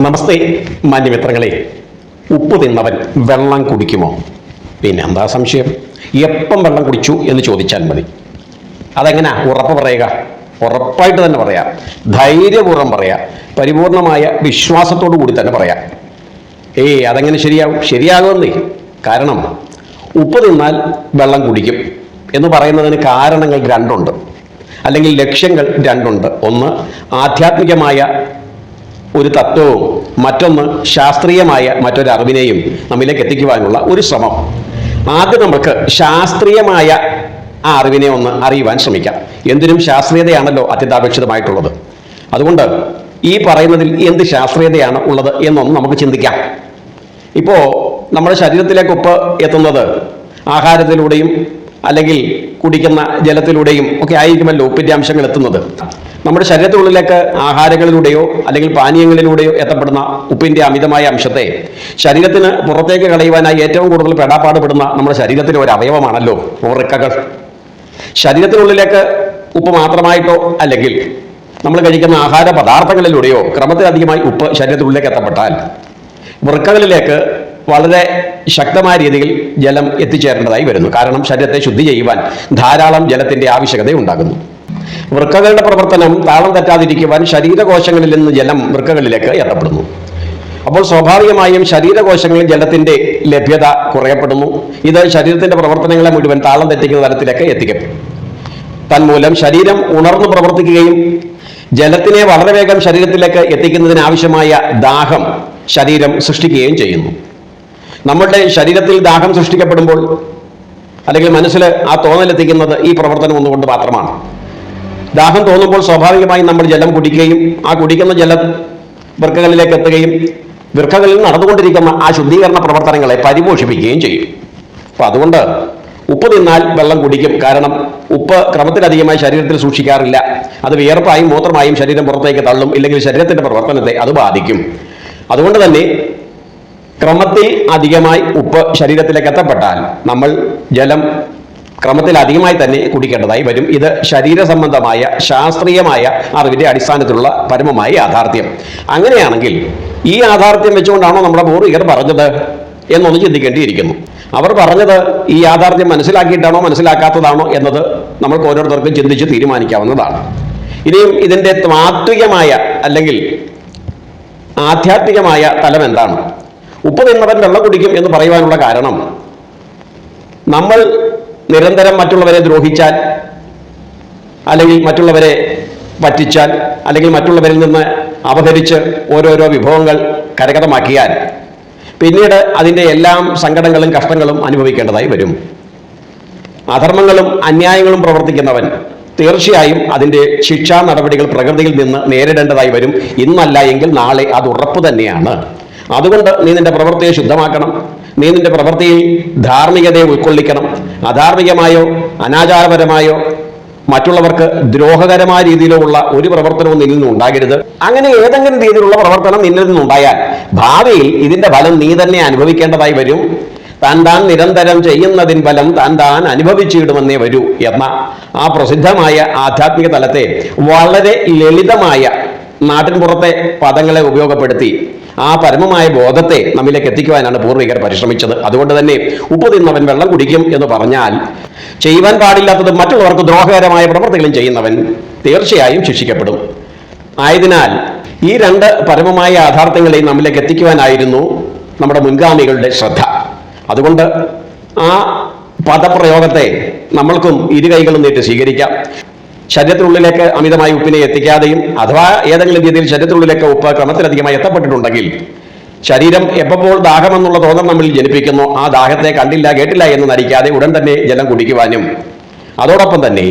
നമസ്തേ മാന്യമിത്രങ്ങളെ. ഉപ്പ് തിന്നവൻ വെള്ളം കുടിക്കുമോ? പിന്നെ എന്താ സംശയം? എപ്പം വെള്ളം കുടിച്ചു എന്ന് ചോദിച്ചാൽ മതി. അതെങ്ങനെയാ ഉറപ്പ് പറയുക. ഉറപ്പായിട്ട് തന്നെ പറയാം. ധൈര്യപൂർവം പറയാം. പരിപൂർണമായ വിശ്വാസത്തോടു കൂടി തന്നെ പറയാം. ഏയ് അതെങ്ങനെ ശരിയാവും? ശരിയാകുമെന്നേ. കാരണം ഉപ്പ് തിന്നാൽ വെള്ളം കുടിക്കും എന്ന് പറയുന്നതിന് കാരണങ്ങൾ രണ്ടുണ്ട്. അല്ലെങ്കിൽ ലക്ഷ്യങ്ങൾ രണ്ടുണ്ട്. ഒന്ന് ആധ്യാത്മികമായ ഒരു തത്വവും മറ്റൊന്ന് ശാസ്ത്രീയമായ മറ്റൊരു അറിവിനെയും നമ്മിലേക്ക് എത്തിക്കുവാനുള്ള ഒരു ശ്രമം. ആദ്യം നമുക്ക് ശാസ്ത്രീയമായ ആ അറിവിനെ ഒന്ന് അറിയുവാൻ ശ്രമിക്കാം. എന്തിനും ശാസ്ത്രീയതയാണല്ലോ അത്യന്താപേക്ഷിതമായിട്ടുള്ളത്. അതുകൊണ്ട് ഈ പറയുന്നതിൽ എന്ത് ശാസ്ത്രീയതയാണ് ഉള്ളത് എന്നൊന്ന് നമുക്ക് ചിന്തിക്കാം. ഇപ്പോൾ നമ്മുടെ ശരീരത്തിലേക്ക് ഉപ്പ് എത്തുന്നത് ആഹാരത്തിലൂടെയും അല്ലെങ്കിൽ കുടിക്കുന്ന ജലത്തിലൂടെയും ഒക്കെ ആയിരിക്കുമല്ലോ ഉപ്പിന്റെ അംശങ്ങൾ എത്തുന്നത്. നമ്മുടെ ശരീരത്തിനുള്ളിലേക്ക് ആഹാരങ്ങളിലൂടെയോ അല്ലെങ്കിൽ പാനീയങ്ങളിലൂടെയോ എത്തപ്പെടുന്ന ഉപ്പിന്റെ അമിതമായ അംശത്തെ ശരീരത്തിന് പുറത്തേക്ക് കളയുവാനായി ഏറ്റവും കൂടുതൽ പെടാപ്പാടുപെടുന്ന നമ്മുടെ ശരീരത്തിന്റെ ഒരു അവയവമാണല്ലോ ഉറക്കകൾ ശരീരത്തിനുള്ളിലേക്ക് ഉപ്പ് മാത്രമായിട്ടോ അല്ലെങ്കിൽ നമ്മൾ കഴിക്കുന്ന ആഹാര പദാർത്ഥങ്ങളിലൂടെയോ ക്രമത്തിലധികമായി ഉപ്പ് ശരീരത്തിനുള്ളിലേക്ക് എത്തപ്പെട്ടാൽ വൃക്കകളിലേക്ക് വളരെ ശക്തമായ രീതിയിൽ ജലം എത്തിച്ചേരേണ്ടതായി വരുന്നു. കാരണം ശരീരത്തെ ശുദ്ധി ചെയ്യുവാൻ ധാരാളം ജലത്തിന്റെ ആവശ്യകത ഉണ്ടാകുന്നു വൃക്കകളുടെ പ്രവർത്തനം താളം തെറ്റാതിരിക്കുവാൻ ശരീരകോശങ്ങളിൽ നിന്ന് ജലം വൃക്കകളിലേക്ക് എത്തപ്പെടുന്നു അപ്പോൾ സ്വാഭാവികമായും ശരീരകോശങ്ങളിൽ ജലത്തിന്റെ ലഭ്യത കുറയപ്പെടുന്നു. ഇത് ശരീരത്തിന്റെ പ്രവർത്തനങ്ങളെ മുഴുവൻ താളം തെറ്റിക്കുന്ന തരത്തിലേക്ക് എത്തിക്കപ്പെടും തന്മൂലം ശരീരം ഉണർന്നു പ്രവർത്തിക്കുകയും ജലത്തിനെ വളരെ വേഗം ശരീരത്തിലേക്ക് എത്തിക്കുന്നതിനാവശ്യമായ ദാഹം ശരീരം സൃഷ്ടിക്കുകയും ചെയ്യുന്നു. നമ്മുടെ ശരീരത്തിൽ ദാഹം സൃഷ്ടിക്കപ്പെടുമ്പോൾ അല്ലെങ്കിൽ മനസ്സിൽ ആ തോന്നലെത്തിക്കുന്നത് ഈ പ്രവർത്തനം ഒന്നുകൊണ്ട് മാത്രമാണ്. ദാഹം തോന്നുമ്പോൾ സ്വാഭാവികമായും നമ്മൾ ജലം കുടിക്കുകയും ആ കുടിക്കുന്ന ജലം വൃക്കകളിലേക്ക് എത്തുകയും വൃക്കകളിൽ നടന്നുകൊണ്ടിരിക്കുന്ന ആ ശുദ്ധീകരണ പ്രവർത്തനങ്ങളെ പരിപോഷിപ്പിക്കുകയും ചെയ്യും. അപ്പൊ അതുകൊണ്ട് ഉപ്പ് തിന്നാൽ വെള്ളം കുടിക്കും. കാരണം ഉപ്പ് ക്രമത്തിലധികമായി ശരീരത്തിൽ സൂക്ഷിക്കാറില്ല. അത് വിയർപ്പായും മൂത്രമായും ശരീരം പുറത്തേക്ക് തള്ളും. ഇല്ലെങ്കിൽ ശരീരത്തിന്റെ പ്രവർത്തനത്തെ അത് ബാധിക്കും. അതുകൊണ്ട് തന്നെ ക്രമത്തിൽ അധികമായി ഉപ്പ് ശരീരത്തിലേക്ക് എത്തപ്പെട്ടാൽ നമ്മൾ ജലം ക്രമത്തിൽ അധികമായി തന്നെ കുടിക്കേണ്ടതായി വരും. ഇത് ശരീര സംബന്ധമായ ശാസ്ത്രീയമായ അറിവിന്റെ അടിസ്ഥാനത്തിലുള്ള പരമമായ യാഥാർത്ഥ്യം. അങ്ങനെയാണെങ്കിൽ ഈ യാഥാർത്ഥ്യം വെച്ചുകൊണ്ടാണോ നമ്മുടെ പൂർവികർ പറഞ്ഞത് എന്നൊന്ന് ചിന്തിക്കേണ്ടിയിരിക്കുന്നു. അവർ പറഞ്ഞത് ഈ യാഥാർത്ഥ്യം മനസ്സിലാക്കിയിട്ടാണോ മനസ്സിലാക്കാത്തതാണോ എന്നത് നമ്മൾക്ക് ഓരോരുത്തർക്കും ചിന്തിച്ച് തീരുമാനിക്കാവുന്നതാണ്. ഇനിയും ഇതിന്റെ താത്വികമായ അല്ലെങ്കിൽ ആധ്യാത്മികമായ തലം എന്താണ്? ഉപ്പ് തിന്നവൻ വെള്ളം കുടിക്കും എന്ന് പറയുവാനുള്ള കാരണം നമ്മൾ നിരന്തരം മറ്റുള്ളവരെ ദ്രോഹിച്ചാൽ അല്ലെങ്കിൽ മറ്റുള്ളവരെ പറ്റിച്ചാൽ അല്ലെങ്കിൽ മറ്റുള്ളവരിൽ നിന്ന് അപഹരിച്ച് ഓരോരോ വിഭവങ്ങൾ കരകതമാക്കിയാൽ പിന്നീട് അതിന്റെ എല്ലാം സങ്കടങ്ങളും കഷ്ടങ്ങളും അനുഭവിക്കേണ്ടതായി വരും. അധർമ്മങ്ങളും അന്യായങ്ങളും പ്രവർത്തിക്കുന്നവൻ തീർച്ചയായും അതിന്റെ ശിക്ഷാ നടപടികൾ പ്രകൃതിയിൽ നിന്ന് നേരിടേണ്ടതായി വരും. ഇന്നല്ല എങ്കിൽ നാളെ അത് ഉറപ്പ് തന്നെയാണ്. അതുകൊണ്ട് നീ നിന്റെ പ്രവൃത്തിയെ ശുദ്ധമാക്കണം. നീ നിന്റെ പ്രവൃത്തിയിൽ ധാർമ്മികതയെ ഉൾക്കൊള്ളിക്കണം. അധാർമികമായോ അനാചാരപരമായോ മറ്റുള്ളവർക്ക് ദ്രോഹകരമായ രീതിയിലോ ഉള്ള ഒരു പ്രവർത്തനവും നിന്നിൽ നിന്നും ഉണ്ടാകരുത്. അങ്ങനെ ഏതെങ്കിലും രീതിയിലുള്ള പ്രവർത്തനം നിന്നിൽ നിന്നുണ്ടായാൽ ഭാവിയിൽ ഇതിന്റെ ഫലം നീ തന്നെ അനുഭവിക്കേണ്ടതായി വരും. താൻ താൻ നിരന്തരം ചെയ്യുന്നതിൻ ഫലം താൻ താൻ അനുഭവിച്ചിടുമെന്നേ വരൂ എന്ന ആ പ്രസിദ്ധമായ ആധ്യാത്മിക തലത്തെ വളരെ ലളിതമായ നാട്ടിൻപുറത്തെ പദങ്ങളെ ഉപയോഗപ്പെടുത്തി ആ പരമമായ ബോധത്തെ നമ്മിലേക്ക് എത്തിക്കുവാനാണ് പൂർവികർ പരിശ്രമിച്ചത്. അതുകൊണ്ട് തന്നെ ഉപ്പ് തിന്നവൻ വെള്ളം കുടിക്കും എന്ന് പറഞ്ഞാൽ ചെയ്യുവാൻ പാടില്ലാത്തത് മറ്റുള്ളവർക്ക് ദ്രോഹകരമായ പ്രവർത്തികളും ചെയ്യുന്നവൻ തീർച്ചയായും ശിക്ഷിക്കപ്പെടും. ആയതിനാൽ ഈ രണ്ട് പരമമായ യാഥാർത്ഥ്യങ്ങളെയും നമ്മിലേക്ക് എത്തിക്കുവാനായിരുന്നു നമ്മുടെ മുൻഗാമികളുടെ ശ്രദ്ധ. അതുകൊണ്ട് ആ പദപ്രയോഗത്തെ നമ്മൾക്കും ഇരു കൈകളും നീട്ടി സ്വീകരിക്കാം. ശരീരത്തിനുള്ളിലേക്ക് അമിതമായി ഉപ്പിനെ എത്തിക്കാതെയും അഥവാ ഏതെങ്കിലും രീതിയിൽ ശരീരത്തിനുള്ളിലേക്ക് ഉപ്പ് ക്രമത്തിലധികമായി എത്തപ്പെട്ടിട്ടുണ്ടെങ്കിൽ ശരീരം എപ്പോൾ ദാഹമെന്നുള്ള തോന്നൽ നമ്മൾ ജനിപ്പിക്കുന്നു ആ ദാഹത്തെ കണ്ടില്ല കേട്ടില്ല എന്ന് നടിക്കാതെ ഉടൻ തന്നെ ജലം കുടിക്കുവാനും. അതോടൊപ്പം തന്നെ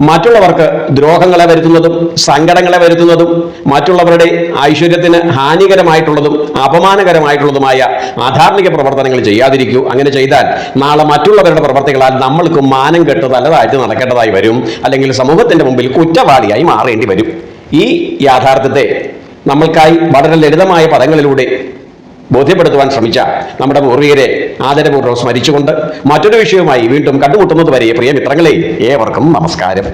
മറ്റുള്ളവർക്ക് ദ്രോഹങ്ങളെ വരുത്തുന്നതും സങ്കടങ്ങളെ വരുത്തുന്നതും മറ്റുള്ളവരുടെ ഐശ്വര്യത്തിന് ഹാനികരമായിട്ടുള്ളതും അപമാനകരമായിട്ടുള്ളതുമായ ആധാർമിക പ്രവർത്തനങ്ങൾ ചെയ്യാതിരിക്കൂ. അങ്ങനെ ചെയ്താൽ നാളെ മറ്റുള്ളവരുടെ പ്രവർത്തികളാൽ നമ്മൾക്ക് മാനം കെട്ട് നല്ലതായിട്ട് നടക്കേണ്ടതായി വരും. അല്ലെങ്കിൽ സമൂഹത്തിന്റെ മുമ്പിൽ കുറ്റവാളിയായി മാറേണ്ടി വരും. ഈ യാഥാർത്ഥ്യത്തെ നമ്മൾക്കായി വളരെ ലളിതമായ പദങ്ങളിലൂടെ ബോധ്യപ്പെടുത്തുവാൻ ശ്രമിച്ച നമ്മുടെ പൂർവികരെ ആദരപൂർവം സ്മരിച്ചുകൊണ്ട് മറ്റൊരു വിഷയവുമായി വീണ്ടും കണ്ടുമുട്ടുന്നത് വരെ പ്രിയ മിത്രങ്ങളെ ഏവർക്കും നമസ്കാരം.